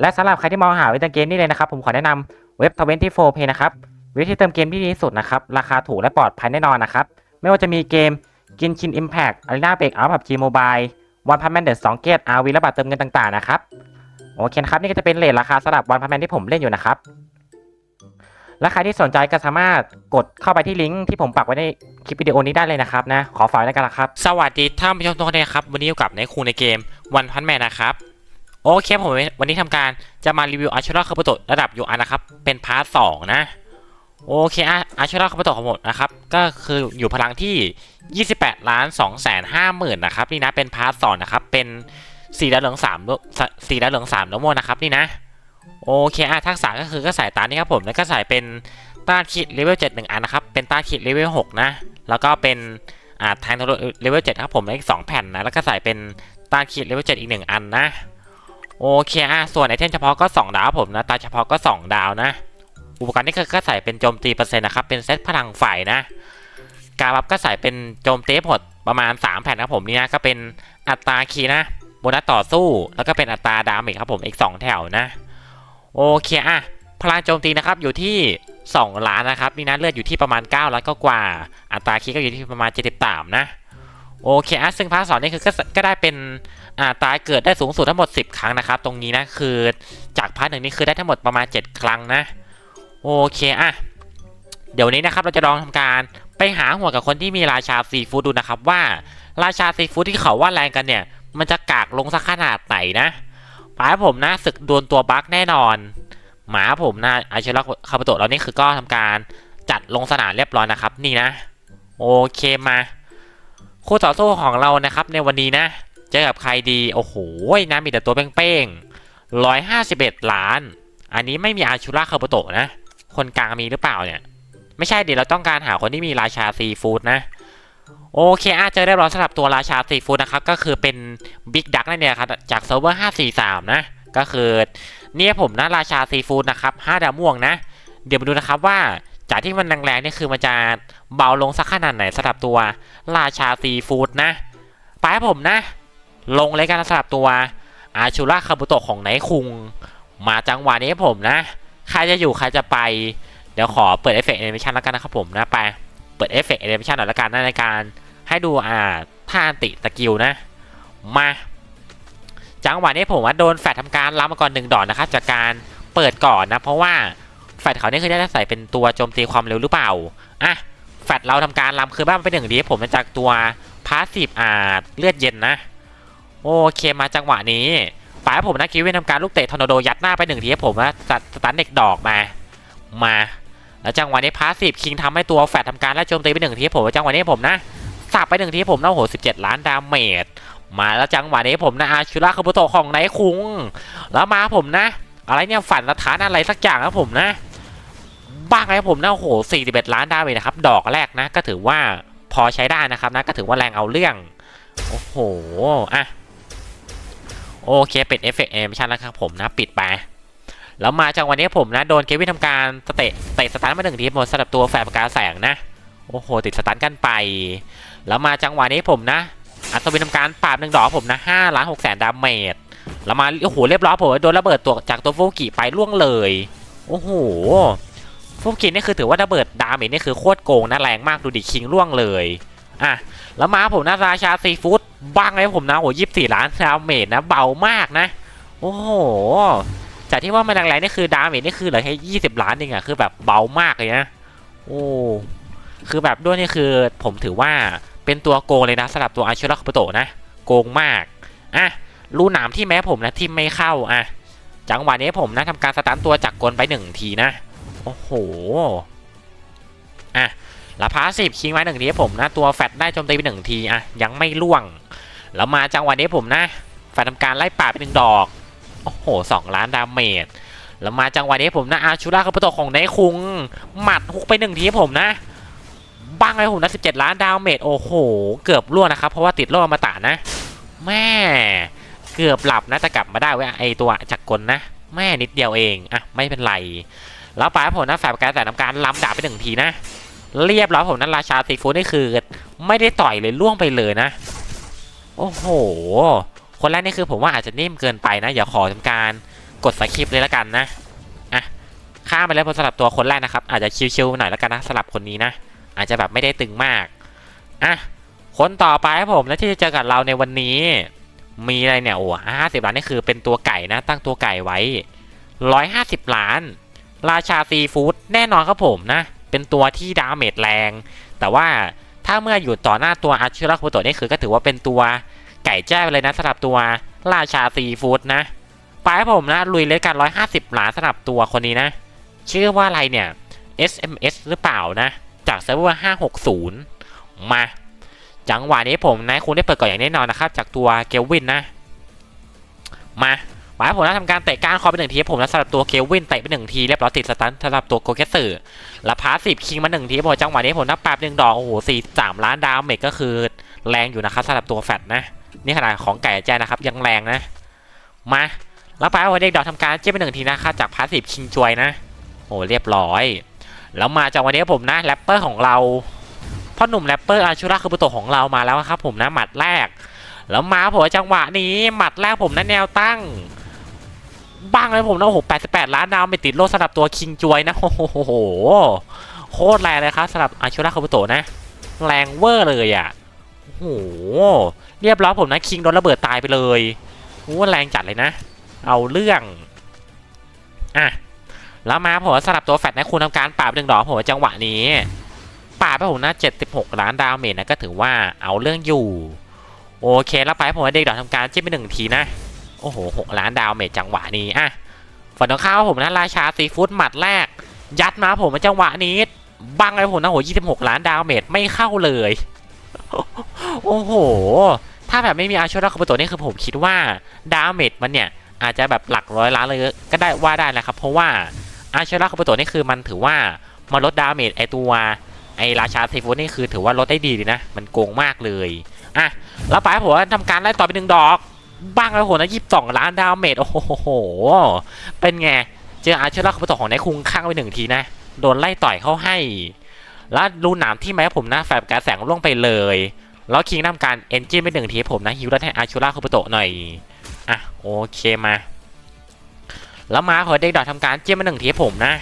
และสำหรับใครที่มองหาเว็บเติมเกมนี่เลยนะครับ ผมขอแนะนำเว็บ 24 Pay นะครับเว็บที่เติมเกมที่ดีที่สุดนะครับ ราคาถูกและปลอดภัยแน่นอนนะครับ ไม่ว่าจะมีเกมกินชิน Impact Arena Break Out PUBG Mobile One Punch Man The Song Gate RV และบัตรเติมเงินต่างๆนะครับโอเคนะครับนี่ก็จะเป็นเลทราคาสำหรับ One Punch Man ที่ผมเล่นอยู่นะครับและใครที่สนใจก็สามารถกดเข้าไปที่ลิงก์ที่ผมปักไว้ในคลิปวิดีโอนี้ได้เลยนะครับนะขอฝากไว้ด้วยกันละครับ สวัสดีท่านผู้ชมทุกท่านนะครับ วันนี้อยู่กับในครูในเกม One Punch Man นะครับ โอเคผมวันนี้ทำการจะมารีวิวอาร์เชอร์คาร์บโตระดับยูอานะครับ เป็นพาร์ทสองนะ โอเคอาร์เชอร์คาร์บโตของผมนะครับ ก็คืออยู่พลังที่ 28ล้าน2แสน5หมื่นนะครับนี่นะเป็นพาร์ทสองนะครับ เป็นสีดาวเหลืองสามสีดาวเหลืองสามโน้ำมันะครับนี่นะโอเคอะทักษะก็คือก็ใส่ตานี้ครับผมแล้วก็ใส่เป็นต้านคิดเลเวล7หนึ่งอันนะครับเป็นต้านคิดเลเวล6นะแล้วก็เป็นอ่าแทงเลเวล7ครับผมอีก2แผ่นนะแล้วก็ใส่เป็นต้านคิดเลเวล7อีก1อันนะ โอเคอะส่วนไอเทมเฉพาะก็ 2 ดาวผมนะตาเฉพาะก็ 2 ดาวนะ อุปกรณ์นี่คือก็ใส่เป็นโจมตีเปอร์เซ็นต์นะครับ เป็นเซตพลังไฟนะ การบัฟก็ใส่เป็นโจมตีผดประมาณ 3 แผ่นครับผมนี่นะก็เป็นอัตราคีย์นะโบนัสต่อสู้แล้วก็เป็นอัตราดาเมจครับผมอีก 2 แถวนะ โอเคอะพลังโจมตีนะครับอยู่ที่ 2 ล้านนะครับนี่นะเลือดอยู่ที่ประมาณ9ล้านก็กว่า อัตราคีย์ก็อยู่ที่ประมาณ73นะโอเคอะซึ่งพาร์ทสองนี่คือก็ก็ได้เป็น อ่าตายเกิดได้สูงสุดทั้งหมด 10 ครั้งนะครับ ตรงนี้นะคือจากพาร์ทหนึ่งนี่คือได้ทั้งหมดประมาณ 7 ครั้งนะ โอเคอะเดี๋ยวนี้นะครับเราจะลองทำการไปหาหัวกับคนที่มีราชาซีฟู้ดดูนะครับว่าราชาซีฟู้ดที่เขาว่าแรงกันเนี่ย มันจะกากลงสักขนาดไหนนะปาผมนะศึกดวลตัวบั๊กแน่นอน หมาผมนะอาเชลคาปโตะเรานี่คือก็ทำการจัดลงสนามเรียบร้อยนะครับ นี่นะ โอเคมา คู่ต่อสู้ของเรานะครับในวันนี้นะ เจอกับใครดี โอ้โหนะมีแต่ตัวเป้งๆร้อยห้าสิบเอ็ดล้าน อันนี้ไม่มีอาชูราคาปโตะนะ คนกลางมีหรือเปล่าเนี่ย ไม่ใช่เดี๋ยวเราต้องการหาคนที่มีราชาซีฟู้ดนะ โอเคอาจจะเรียบร้อยสำหรับตัวราชาซีฟู้ดนะครับ ก็คือเป็นบิ๊กดักนั่นเองครับจากเซิร์ฟเวอร์543นะ ก็คือเนี่ยผมนะราชาซีฟู้ดนะครับ5ดาวม่วงนะ เดี๋ยวมาดูนะครับว่าจากที่มันแรงๆนี่คือมันจะเบาลงสักขนาดไหนสำหรับตัวราชาซีฟู้ดนะ ไปผมนะ ลงเลยกันสำหรับตัวอาชูราคาบุโตะของไนคุง มาจังหวะนี้ผมนะ ใครจะอยู่ใครจะไป เดี๋ยวขอเปิดเอฟเฟกต์แอนิเมชันแล้วกันนะครับผมนะไป เปิดเอฟเฟกต์แอนิเมชันหน่อยละกันนะในการ ให้ดูอ่าท่าติสกิลนะ มา จังหวะนี้ผมว่าโดนแฟดทำการรับมาก่อนหนึ่งดอกนะครับจากการเปิดก่อนนะ เพราะว่าแฟดเขาเนี่ยคือได้ใส่เป็นตัวโจมตีความเร็วหรือเปล่าอะแฟดเราทำการลำคือบ้านเป็นหนึ่งดีผมมาจากตัวพาสซีฟอ่าเลือดเย็นนะ โอเคมาจังหวะนี้ป๋าผมนะคิวเวนทำการลูกเตะทอร์นาโดยัดหน้าไปหนึ่งทีให้ผมนะสตันเด็กดอกมา มา แล้วจังหวะนี้พาสซีฟคิงทำให้ตัวแฟดทำการและโจมตีไปหนึ่งทีผมจังหวะนี้ผมนะสับไปหนึ่งทีผมนะโอ้โห17ล้านดาเมจมาแล้วจังหวะนี้ผมนะอาชูราคาบุโตะของไนคุง แล้วมาผมนะ อะไรเนี่ยฝันสถานอะไรสักอย่างนะผมนะบ้างไงผมนะโอ้โห41ล้านดาเมจนะครับดอกแรกนะ ก็ถือว่าพอใช้ได้นะครับนะก็ถือว่าแรงเอาเรื่อง โอ้โหอะ โอเคเปิดเอฟเฟกต์แอนิเมชันแล้วครับผมนะปิดไป แล้วมาจังหวะนี้ผมนะ โดนเควินทำการเตะเตะสตาร์ทมาหนึ่งทีหมดสำหรับตัวแฝดปากกาแสงนะ โอ้โห ติดสตันกันไป แล้วมาจังหวะนี้ผมนะ อัศวินทำการปราบหนึ่งดอกผมนะห้าล้านหกแสนดาเมจแล้วมาโอ้โหเรียบร้อยผมโดนระเบิดตัวจากตัวฟูกิไปล่วงเลย โอ้โหฟูกินี่คือถือว่าระเบิดดาเมจนี่คือโคตรโกงนะแรงมากดูดิคิงล่วงเลยอะแล้วมาผมนะราชาซีฟู้ด บ้างเลยผมนะโอ้ยี่สิบสี่ล้านดาเมจนะเบามากนะ โอ้โหจากที่ว่ามันแรงๆนี่คือดาเมจนี่คือเหลือแค่ยี่สิบล้านเองอะคือแบบเบามากเลยนะโอ้คือแบบด้วยนี่คือผมถือว่าเป็นตัวโกงเลยนะสำหรับตัวอาชิระคาโตนะ โกงมากอะรูหนามที่แม้ผมนะที่ไม่เข้าอะจังหวะนี้ผมนะทำการสตาร์ทตัวจักรกลไปหนึ่งทีนะ โอ้โหอะ ล้วพาสิบคิงไว้หนึ่งทีผมนะ ตัวแฟตได้โจมตีไปหนึ่งทีอะยังไม่ล่วง แล้วมาจังหวะนี้ผมนะ แฟตทำการไล่ป่าไปหนึ่งดอก โอ้โหสองล้านดาเมจ แล้วมาจังหวะนี้ผมนะ อาชูราคาโตะของไนคุง หมัดฮุกไปหนึ่งทีผมนะ บ้างเลยผมนะ17ล้านดาวเมจ โอ้โห เกือบล่วงนะครับ เพราะว่าติดโรคอมตะนะ แม่ เกือบหลับนะจะกลับมาได้เว้ยไอตัวจักรกลนะ แม่นิดเดียวเอง อะ ไม่เป็นไร แล้วปลายผมนะแฝดการแต่ทำการล้ำดาบไปหนึ่งทีนะ เรียบร้อยผมนั้นราชาซีฟูดนี่คือ ไม่ได้ต่อยเลยล่วงไปเลยนะ โอ้โห คนแรกนี่คือผมว่าอาจจะนิ่มเกินไปนะอย่าขอทำการกดสคริปเลยละกันนะอะข้ามไปแล้วพอสำหรับตัวคนแรกนะครับ อาจจะชิวๆหน่อยละกันนะสำหรับคนนี้นะ อาจจะแบบไม่ได้ตึงมากอะคนต่อไปครับผมและที่จะเจอกับเราในวันนี้ มีอะไรเนี่ยโอ้ห้าสิบล้านนี่คือเป็นตัวไก่นะ ตั้งตัวไก่ไว้ร้อยห้าสิบล้าน ราชาซีฟู้ดแน่นอนครับผมนะ เป็นตัวที่ดาเมจแรง แต่ว่าถ้าเมื่ออยู่ต่อหน้าตัวอาชิระคุโตะนี่คือก็ถือว่าเป็นตัวไก่แจ้เลยนะสำหรับตัวราชาซีฟู้ดนะไปครับผมนะ ลุยเลยกัน150ล้าสำหรับตัวคนนี้นะ ชื่อว่าอะไรเนี่ย SMS หรือเปล่านะ จากเซิร์ฟเวอร์ 560 มา จังหวะนี้ผมนะคุณได้เปิดก่อนอย่างแน่นอนนะครับ จากตัวเกลวินนะ มา หมายผมนะทำการเตะก้านคอไปหนึ่งทีผมนะสำหรับตัวเกลวินเตะไปหนึ่งทีเรียบร้อยติดสตันสำหรับตัวโกเกสสึแล้วพาสิบคิงมาหนึ่งทีผมจังหวะนี้ผมนับแป๊บหนึ่งดอกโอ้โหสี่สามล้านดาวเมจก็คือแรงอยู่นะครับสำหรับตัวแฟตนะ นี่ขนาดของไก่แจ้นะครับยังแรงนะ มาแล้วไปเอาเด็กดอกทำการเจ็บไปหนึ่งทีนะครับจากพาสิบคิงจวยนะโอ้เรียบร้อย แล้วมาจากวันนี้ผมนะแรปเปอร์ของเราพ่อหนุ่มแรปเปอร์อาชูราคือปุโตะของเรามาแล้วครับ ผมนะหมัดแรก แล้วมาผมจังหวะนี้หมัดแรกผมนะแนวตั้ง บ้างเลยผมนะโอ้โห88ล้านดาวไม่ติดโลดสำหรับตัวคิงจวยนะ โอ้โห โคตรแรงเลยครับสำหรับอาชูราคาบุโตะนะ แรงเวอร์เลยอะ โอ้โห เรียบร้อยผมนะ คิงโดนระเบิดตายไปเลยโอ้แรงจัดเลยนะ เอาเรื่อง อะ แล้วมาผมสำหรับตัวแฟตนะคุณทำการปราบหนึ่งดอกผมจังหวะนี้ปราบไปผมนะ76ล้านดาวเมจนะก็ถือว่าเอาเรื่องอยู่ โอเคแล้วไปผมเด็กดอกทำการจิ้มไปหนึ่งทีนะ โอ้โหหกล้านดาวเมจจังหวะนี้อะฝั่งตรงข้ามผมนะราชาซีฟู้ดหมัดแรก ยัดมาผมจังหวะนี้บังเลยผมนะโหยี่สิบหกล้านดาวเมจไม่เข้าเลย โอ้โห ถ้าแบบไม่มีอาชราคาโบโตะนี่คือผมคิดว่าดาวเมจมันเนี่ย อาจจะแบบหลักร้อยล้านเลยก็ได้ว่าได้นะครับ เพราะว่าอาชราคาโบโตะนี่คือมันถือว่ามาลดดาวเมจไอตัวไอราชาซีฟู้ดนี่คือถือว่าลดได้ดีเลยนะ มันโกงมากเลยอะแล้วไปผมทำการไล่ต่อไปหนึ่งดอก บ้างแล้วโหนะยี่สิบสองล้านดาวเมจโอ้โห เป็นไง เจออาร์เชอร์ล่าคาบุโตะของนายคุงข้างไปหนึ่งทีนะ โดนไล่ต่อยเข้าให้ แล้วรูหนามที่แม้ผมนะแฝบการแสงล่วงไปเลย แล้วคิงทำการเอนจินไปหนึ่งทีผมนะฮิวแล้วให้อาร์เชอร์ล่าคาบุโตะหน่อย อะโอเคมา แล้วมาขอเด็กดอกทำการจิ้มมาหนึ่งทีผมนะ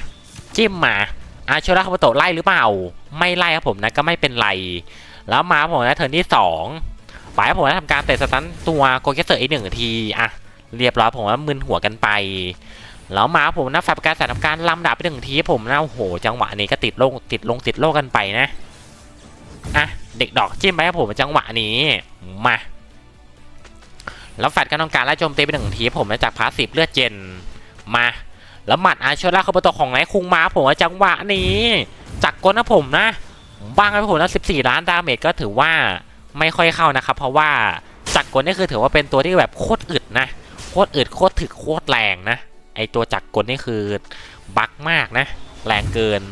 จิ้มมาอาเชอร์ล่าคาบุโตะไล่หรือเปล่า ไม่ไล่ครับผมนะก็ไม่เป็นไร แล้วมาผมนะเทิร์นที่สอง ฝ่าผมนะทำการเตะสตันตัวโกเกสเซอร์อีกหนึ่งทีอะเรียบร้อยผมว่ามึนหัวกันไปแล้วมาผมนะแฟบการสารทำการลำดับไปหนึ่งทีผมนะโอ้โหจังหวะนี้ก็ติดลงติดลงติดโลกกันไปนะอะเด็กดอกจิ้มไปครับผมจังหวะนี้มาแล้วแฟดก็ต้องการไล่โจมตีไปหนึ่งทีผมนะจากพาสซีฟเลือดเจนมาแล้วหมัดอาชล่าคาบโตของไหนคุงมาผมว่าจังหวะนี้จากกลนนะผมนะบ้างนะผมนะ14 ล้านดาเมจก็ถือว่า ไม่ค่อยเข้านะครับ เพราะว่าจักรกลนี่คือถือว่าเป็นตัวที่แบบโคตรอึดนะโคตรอึดโคตรถึกโคตรแรงนะไอตัวจักรกลนี่คือบักมากนะ แรงเกิน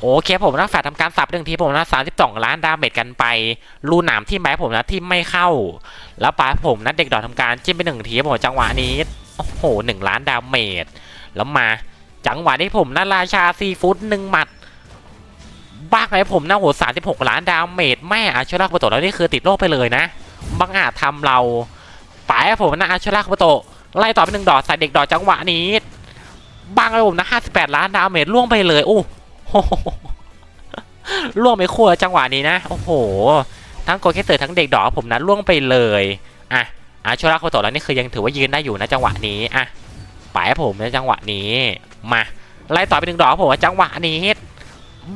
โอเคผมนะแฟดทำการสับหนึ่งทีผมนะ32ล้านดาเมจกันไปรูหนามที่ไม้ผมนะที่ไม่เข้า แล้วปาผมนะเด็กดอกทำการจิ้มไปหนึ่งทีผมจังหวะนี้โอ้โหหนึ่งล้านดาเมจแล้วมาจังหวะที่ผมนะราชาซีฟู้ดหนึ่งหมัด บ้าไงผมนะโห36ล้านดาเมจแม่อาชราคาโตะแล้วนี่คือติดโลกไปเลยนะบังอาจทำเราไปครับผมนะอาชราคาโตะไล่ต่อไปหนึ่งดอกใส่เด็กดอกจังหวะนี้บังเลยผมนะ58ล้านดาเมจล่วงไปเลยโอ้โหล่วงไปขั้วจังหวะนี้นะโอ้โห ทั้งโกเคเตอร์ทั้งเด็กดอกผมนะล่วงไปเลยอะอาชราคาโตะแล้วนี่คือยังถือว่ายืนได้อยู่นะจังหวะนี้อะไปครับผมในจังหวะนี้มาไล่ต่อไปหนึ่งดอกผมว่าจังหวะนี้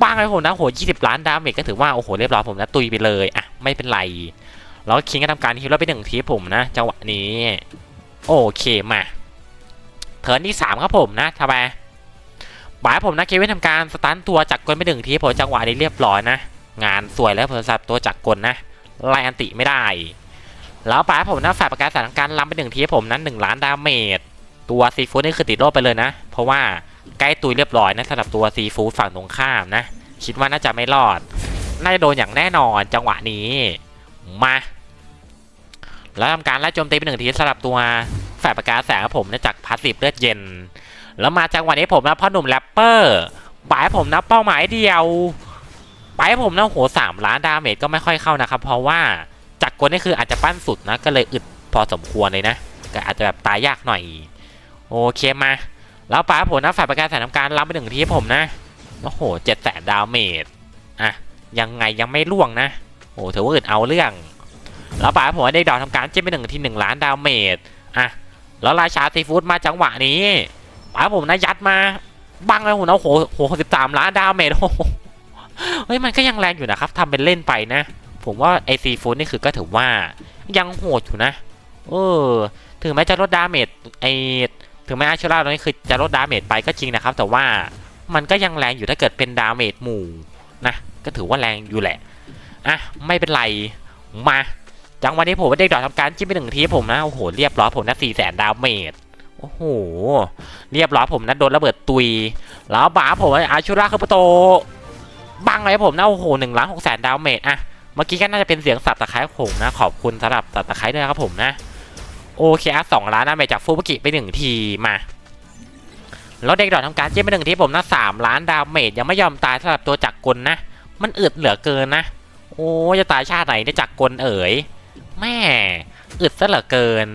บ้างเลยผมนะโห20ล้านดาเมจก็ถือว่าโอ้โหเรียบร้อยผมนะตุยไปเลยอะไม่เป็นไรแล้วคิงก็ทำการฮิวแล้วไปหนึ่งทีผมนะจังหวะนี้ โอเคมาเทิร์นที่3ครับผมนะทำไมบายผมนะเควินทำการสตันตัวจักรกลไปหนึ่งทีผมจังหวะนี้เรียบร้อยนะงานสวยแล้วผมสับตัวจักรกลนะไลอันติไม่ได้ แล้วปายผมนะฝ่ายประกาศสถานการณ์ล้ำไปหนึ่งทีผมนั้นหนึ่งล้านดาเมจตัวซีฟู้ดนี่คือติดโลกไปเลยนะ เพราะว่า ใกล้ตุยเรียบร้อยนะสำหรับตัวซีฟู้ดฝั่งตรงข้ามนะ คิดว่าน่าจะไม่รอด น่าจะโดนอย่างแน่นอนจังหวะนี้ มา แล้วทำการไล่โจมตีไปหนึ่งทีสำหรับตัวแฝดประกาศแสงผมนะจากพาสซีฟเลือดเย็น แล้วมาจังหวะนี้ผมนะพ่อหนุ่มแรปเปอร์ปายผมนะเป้าหมายเดียวปายผมนะโหสามล้านดาเมจก็ไม่ค่อยเข้านะครับ เพราะว่าจักรกลนี่คืออาจจะปั้นสุดนะก็เลยอึดพอสมควรเลยนะ ก็อาจจะแบบตายยากหน่อย โอเคมา แล้วป๋าผมนะฝ่ายประกันสายทำการรับไปหนึ่งทีให้ผมนะ โอ้โหเจ็ดแสนดาวเมจอะยังไงยังไม่ล่วงนะโอ้ถือว่าอึดเอาเรื่อง แล้วป๋าผมได้ดอกทำการเจิ้ไปหนึ่งทีหนึ่งล้านดาวเมจอะแล้วราชาซีฟู้ดมาจังหวะนี้ป๋าผมนะยัดมาบังเลยผมนะโอ้โหโหสิบสามล้านดาวเมจโอ้เฮ้ยมันก็ยังแรงอยู่นะครับทำเป็นเล่นไปนะ ผมว่าไอซีฟู้ดนี่คือก็ถือว่ายังโหดอยู่นะ เออ ถึงแม้จะลดดาเมจไอ ถึงแม้อาชูราตอนนี้คือจะลดดาเมจไปก็จริงนะครับ แต่ว่ามันก็ยังแรงอยู่ถ้าเกิดเป็นดาเมจหมู่นะก็ถือว่าแรงอยู่แหละอะไม่เป็นไรมา จังวันนี้ผมได้ดอกทำการจิ้มไปหนึ่งทีผมนะโอ้โหเรียบร้อยผมนะสี่แสนดาเมจโอ้โหเรียบร้อยผมนะโดนระเบิดตุย แล้วบาผมอาชูราคาโปโตบังเลยผมนะโอ้โหหนึ่งล้านหกแสนดาเมจอะเมื่อกี้ก็น่าจะเป็นเสียงสับตะไคร้ผมนะ ขอบคุณสำหรับสับตะไคร้ด้วยครับผมนะ โอเคอะสองล้านดาเมจจากฟูบุกิไปหนึ่งทีมาแล้วเด็กดอกทำการเจ๊ไปหนึ่งทีผมนะสามล้านดาเมจยังไม่ยอมตายสำหรับตัวจักรกลนะ มันอึดเหลือเกินนะ โอ้จะตายชาติไหนได้จักรกลเอ๋ยแม่อึดซะเหลือเกิน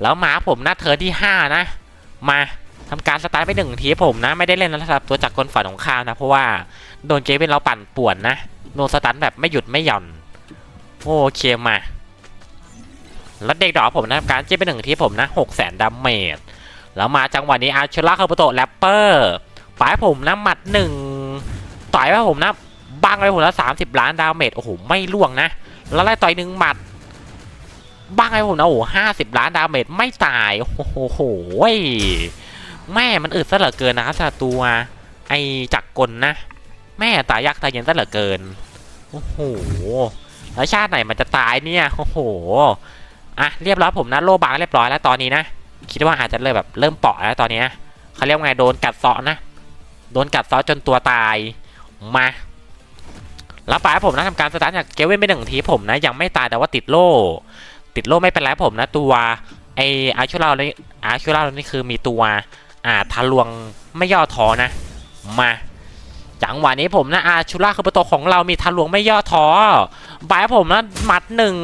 แล้วหมาผมนะเธอที่ห้านะ มาทำการสตาร์ทไปหนึ่งทีผมนะ ไม่ได้เล่นนะสำหรับตัวจักรกลฝ่ายของข้านะ เพราะว่าโดนเจเป็นเราปั่นป่วนนะโดนสตันแบบไม่หยุดไม่หย่อนโอเคมา แล้วเด็กดอกผมนะการเจ๊ไปหนึ่งที่ผมนะหกแสนดาเมจแล้วมาจังหวะนี้อาร์ชล่าคาโปโตแรปเปอร์ปลายผมนะหมัดหนึ่งต่อยไปผมนะบังไปผมนะสามสิบล้านดาเมจโอ้โหไม่ล่วงนะ แล้วไล่ต่อยหนึ่งหมัดบังไปผมนะโอ้โหห้าสิบล้านดาเมจไม่ตายโอ้โหแม่มันอึดซะเหลือเกินนะครับสตัว ไอจักรกลนะ แม่ตายยากตายเย็นซะเหลือเกินโอ้โหแล้วชาติไหนมันจะตายเนี่ยโอ้โห อะเรียบร้อยผมนะโลบางเรียบร้อยแล้วตอนนี้นะ คิดว่าอาจจะเริ่มแบบเริ่มเปาะแล้วตอนนี้นะเขาเรียกว่าไงโดนกัดเซาะนะ โดนกัดเซาะจนตัวตายมาแล้วปลายผมนะทำการสตาร์ทจากเกเว่นไปหนึ่งทีผมนะยังไม่ตายแต่ว่าติดโล่ ติดโล่ไม่เป็นไรผมนะ ตัวไออาชูราเลยอาชูรานี่คือมีตัวอ่าทะลวงไม่ย่อท้อนะ มาจังหวะนี้ผมนะอาชูราคือประตูของเรามีทะลวงไม่ย่อท้อบายผมนะหมัดหนึ่ง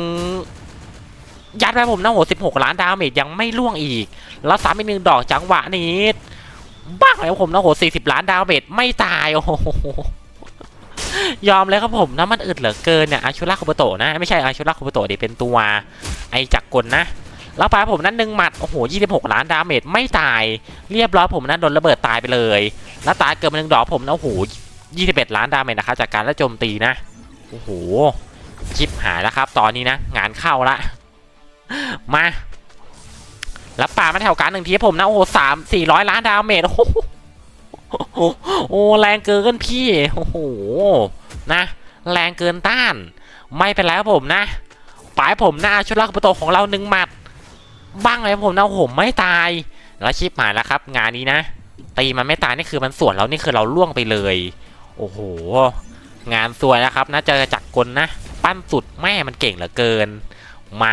ยัดไปผมนะโหสิบหกล้านดาเมจยังไม่ล่วงอีก แล้วสามอีกหนึ่งดอกจังหวะนี้บ้าเลยผมนะโหสี่สิบล้านดาเมจไม่ตายโอ้โหยอมเลยครับผมนะมันอึดเหลือเกินเนี่ยอาชูราคุปโตะนะ ไม่ใช่อาชูราคุปโตะดิเป็นตัวไอจักรกลนะแล้วไปผมนั้นหนึ่งหมัดโอ้โหยี่สิบหกล้านดาเมจไม่ตาย เรียบร้อยผมนั้นโดนระเบิดตายไปเลย แล้วตายเกิดมาหนึ่งดอกผมนะโอ้โหยี่สิบเอ็ดล้านดาเมจนะคะจากการและโจมตีนะโอ้โหชิปหายแล้วครับ ตอนนี้นะ งานเข้าละ มาแล้วป่ามาแถวการหนึ่งทีผมนะ โอ้โหสามสี่ร้อยล้านดาเมจโอ้โหโอ้แรงเกินพี่ โอ้โห นะ แรงเกินต้าน ไม่เป็นไรครับผมนะปลายผมหน้าชุดลักประตูของเราหนึ่งหมัด บ้างเลยผมนะโอ้โหไม่ตาย แล้วชิปหายแล้วครับ งานนี้นะ ตีมันไม่ตายนี่คือมันส่วนเรานี่คือเราล่วงไปเลย โอ้โห งานสวยนะครับนะเจอจักรกลนะ ปั้นสุดแม่มันเก่งเหลือเกิน มา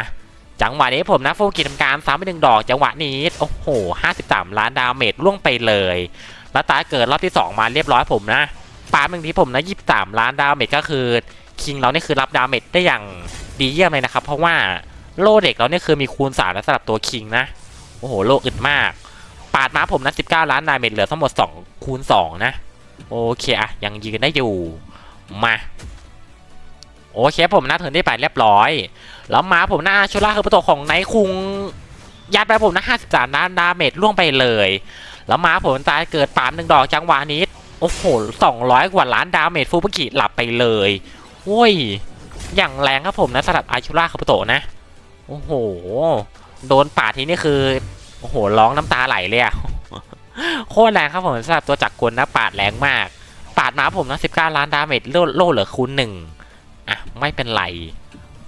จังหวะนี้ผมนะโฟกิทำการซ้ำไปหนึ่งดอกจังหวะนี้โอ้โห 53 ล้านดาเมจล่วงไปเลยแล้วตายเกิดรอบที่ 2 มาเรียบร้อยผมนะปาหนึ่งที่ผมนะ23 ล้านดาเมจก็คือคิงเรานี่คือรับดาเมจได้อย่างดีเยี่ยมเลยนะครับ เพราะว่าโลเด็กเราเนี่ยคือมีคูณ3แล้วสำหรับตัวคิงนะโอ้โหโลอึดมาก ปาดมาผมนะ19 ล้านดาเมจเหลือทั้งหมด 2 คูณ 2 นะ โอเคอะยังยืนได้อยู่มา โอเคผมนะเถินได้ไปเรียบร้อย แล้วมาผมหน้าชุล่าคือประตูของไนคุงยัดไปผมนะ53ล้านดาเมจล่วงไปเลย แล้วมาผมตายเกิดปามหนึ่งดอกจังหวะนี้ โอ้โห200 กว่าล้านดาเมจฟูบุกิหลับไปเลยโอ้ย อย่างแรงครับผมนะสำหรับอาชูราคาปุโตะนะ โอ้โห โดนป่าทีนี่คือ โอ้โห ร้องน้ำตาไหลเลยอะโคตรแรงครับผมสำหรับตัวจักรกลนะปาดแรงมาก ปาดมาผมนะ19 ล้านดาเมจโลโลเหลือคูณหนึ่ง อะไม่เป็นไร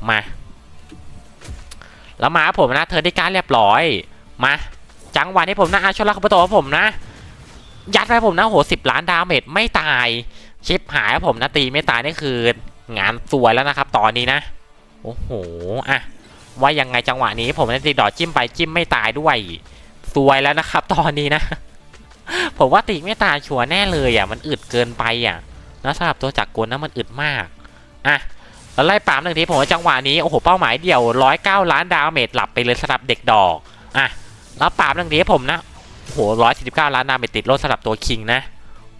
มา แล้วมาผมนะ เธอได้การเรียบร้อย มา จังหวะนี้ผมนะอาชลาคาปโตะผมนะ ยัดไปผมนะโหสิบล้านดาเมจไม่ตาย ชิปหายผมนะตีไม่ตายนี่คืองานสวยแล้วนะครับ ตอนนี้นะ โอ้โหอะว่ายังไงจังหวะนี้ผมจะตีดอดจิ้มไปจิ้มไม่ตายด้วยสวยแล้วนะครับ ตอนนี้นะ ผมว่าตีไม่ตายชัวแน่เลยอะ มันอึดเกินไปอะนะสำหรับตัวจักรกลนะมันอึดมาก อะแล้วไล่ปามหนึ่งทีผมว่าจังหวะนี้โอ้โหเป้าหมายเดี่ยวร้อยเก้าล้านดาเมจหลับไปเลยสำหรับเด็กดอกอะแล้วปามหนึ่งทีผมนะโอ้โหร้อยสี่สิบเก้าล้านดาเมจติดโลดสำหรับตัวคิงนะ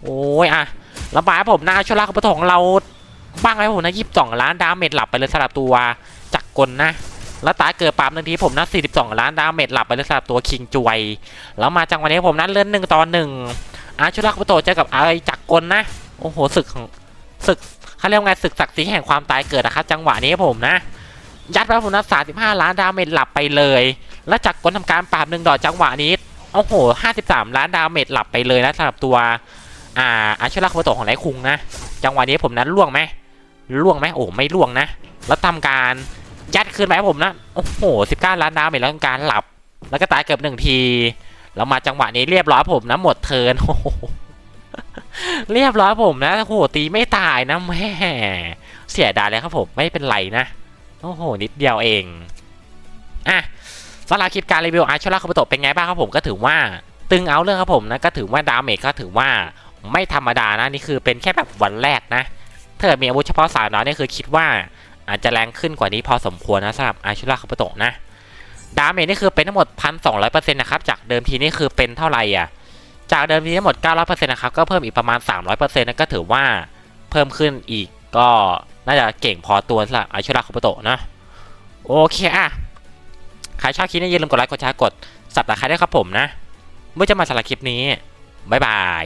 โอ้ยอะแล้วปายผมนะช่วงล่างของเราบ้างไหมผมนะยี่สิบสองล้านดาเมจหลับไปเลยสำหรับตัวจักรกลนะแล้วตายเกิดปั๊มหนึ่งทีผมนะ42 ล้านดาเมจหลับไปเลยสำหรับตัวคิงจวย แล้วมาจังหวะนี้ผมนั้นเลื่อนหนึ่งต่อหนึ่งอาชุรักปะโตเจอกับไอจักรกลนะ โอ้โหศึกของศึก เขาเรียกว่าไงศึกศักดิ์ศรีแห่งความตายเกิดนะครับจังหวะนี้ผมนะ ยัดไปผมนะ35ล้านดาเมจหลับไปเลย แล้วจักรกลทำการปราบหนึ่งดอกจังหวะนี้โอ้โห53ล้านดาเมจหลับไปเลยนะสำหรับตัวอ่าอาชุรักประโตของไรคุงนะ จังหวะนี้ผมนั้นล่วงไหมล่วงไหมโอ้ไม่ล่วงนะ แล้วทำการยัดคืนไปให้ผมนะโอ้โห19ล้านดาเมจแล้วทำการหลับ แล้วก็ตายเกือบหนึ่งทีแล้วมาจังหวะนี้เรียบร้อยผมนะหมดเทินโอ้โห เรียบร้อยผมนะโอ้โหตีไม่ตายนะแม่เสียดายเลยครับผมไม่เป็นไรนะโอ้โหนิดเดียวเองอะสำหรับคลิปการรีวิวอาร์ชล่าคาบุโตเป็นไงบ้างครับผมก็ถือว่าตึงเอาเรื่องครับผมนะก็ถือว่าดาเมจก็ถือว่าไม่ธรรมดานะนี่คือเป็นแค่แบบวันแรกนะถ้าเกิดมีอาวุธเฉพาะสายน้อยนี่คือคิดว่าอาจจะแรงขึ้นกว่านี้พอสมควรนะสำหรับอาร์ชล่าคาบุโตะนะ ดาเมจนี่คือเป็นทั้งหมด 1,200%นะครับ จากเดิมทีนี่คือเป็นเท่าไหร่อะ จากเดิมทีทั้งหมด 900%นะครับ ก็เพิ่มอีกประมาณ 300%นะก็ถือว่าเพิ่มขึ้นอีกก็น่าจะเก่งพอตัวสำหรับอชระคุปโตะนะ โอเคอะ ใครชอบคลิปนี้อย่าลืมกดไลค์ กดแชร์ กดสับตะไคร้ด้วยครับผมนะ เมื่อจะมาสำหรับคลิปนี้ บ๊ายบาย